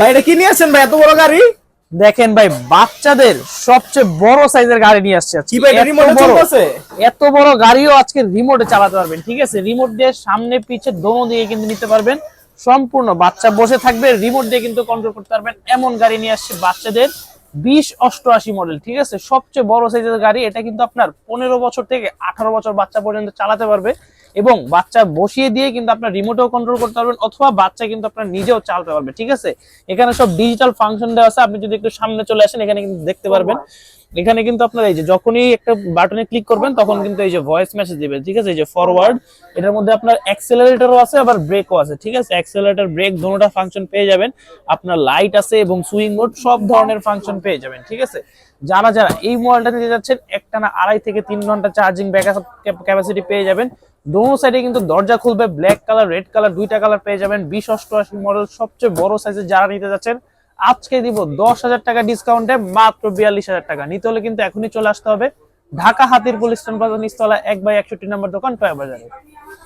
ভাই এটা কি নিয়ে আসছেন ভাই? এত বড় গাড়ি? দেখেন ভাই বাচ্চাদের সবচেয়ে বড় সাইজের গাড়ি নিয়ে আসছে কি ভাই রিমোটে চলতেছে? এত বড় গাড়িও আজকে রিমোটে চালাতে পারবেন ঠিক আছে? রিমোট দিয়ে সামনে পিছে দোনো দিকে কিন্তু নিতে পারবেন। সম্পূর্ণ বাচ্চা বসে থাকবে রিমোট দিয়ে কিন্তু কন্ট্রোল করতে পারবেন। এমন গাড়ি নিয়ে আসছে বাচ্চাদের বিশ অষ্টআশি মডেল ঠিক আছে? সবচেয়ে বড় সাইজের গাড়ি এটা কিন্তু আপনার পনেরো বছর থেকে আঠারো বছর বাচ্চা পর্যন্ত চালাতে পারবে। এবং বাচ্চা বসিয়ে দিয়ে কিন্তু আপনার রিমোটও কন্ট্রোল করতে পারবেন, অথবা বাচ্চা কিন্তু আপনার নিজেও চালাতে পারবে, ঠিক আছে? এখানে সব ডিজিটাল ফাংশন দেওয়া আছে, আপনি যদি একটু সামনে চলে আসেন, এখানে কিন্তু দেখতে পারবেন। এখানে কিন্তু আপনার এই যে যখনই একটা বাটনে ক্লিক করবেন, তখন কিন্তু এই যে ভয়েস মেসেজ দিবে ঠিক আছে? এই যে ফরওয়ার্ড এটার মধ্যে আপনার অ্যাক্সেলারেটরও আছে, আবার ব্রেকও আছে, ঠিক আছে? অ্যাক্সেলারেটর ব্রেক দুটোটা ফাংশন পেয়ে যাবেন। আপনার লাইট আছে এবং সুইং মোড সব ধরনের ফাংশন পেয়ে যাবেন, ঠিক আছে? যারা যারা এই মডেলটা নিতে যাচ্ছেন একটা না আড়াই থেকে তিন ঘণ্টা চার্জিং ব্যাকআপ ক্যাপাসিটি পেয়ে যাবেন। দোনো সাইডে কিন্তু দরজা খুলবে ব্ল্যাক কালার রেড কালার দুইটা কালার পেয়ে যাবেন। বিশ অষ্টআশি মডেল সবচেয়ে বড় সাইজে যারা নিতে যাচ্ছেন আজকে দিব দশ হাজার টাকা ডিসকাউন্টে মাত্র বিয়াল্লিশ হাজার টাকা। নিতে হলে কিন্তু এখনই চলে আসতে হবে। ঢাকা হাতির পুলিশ স্টেশন বাজার নিচতলা এক বাই একষট্টি নম্বর দোকান, টয় বাজারে।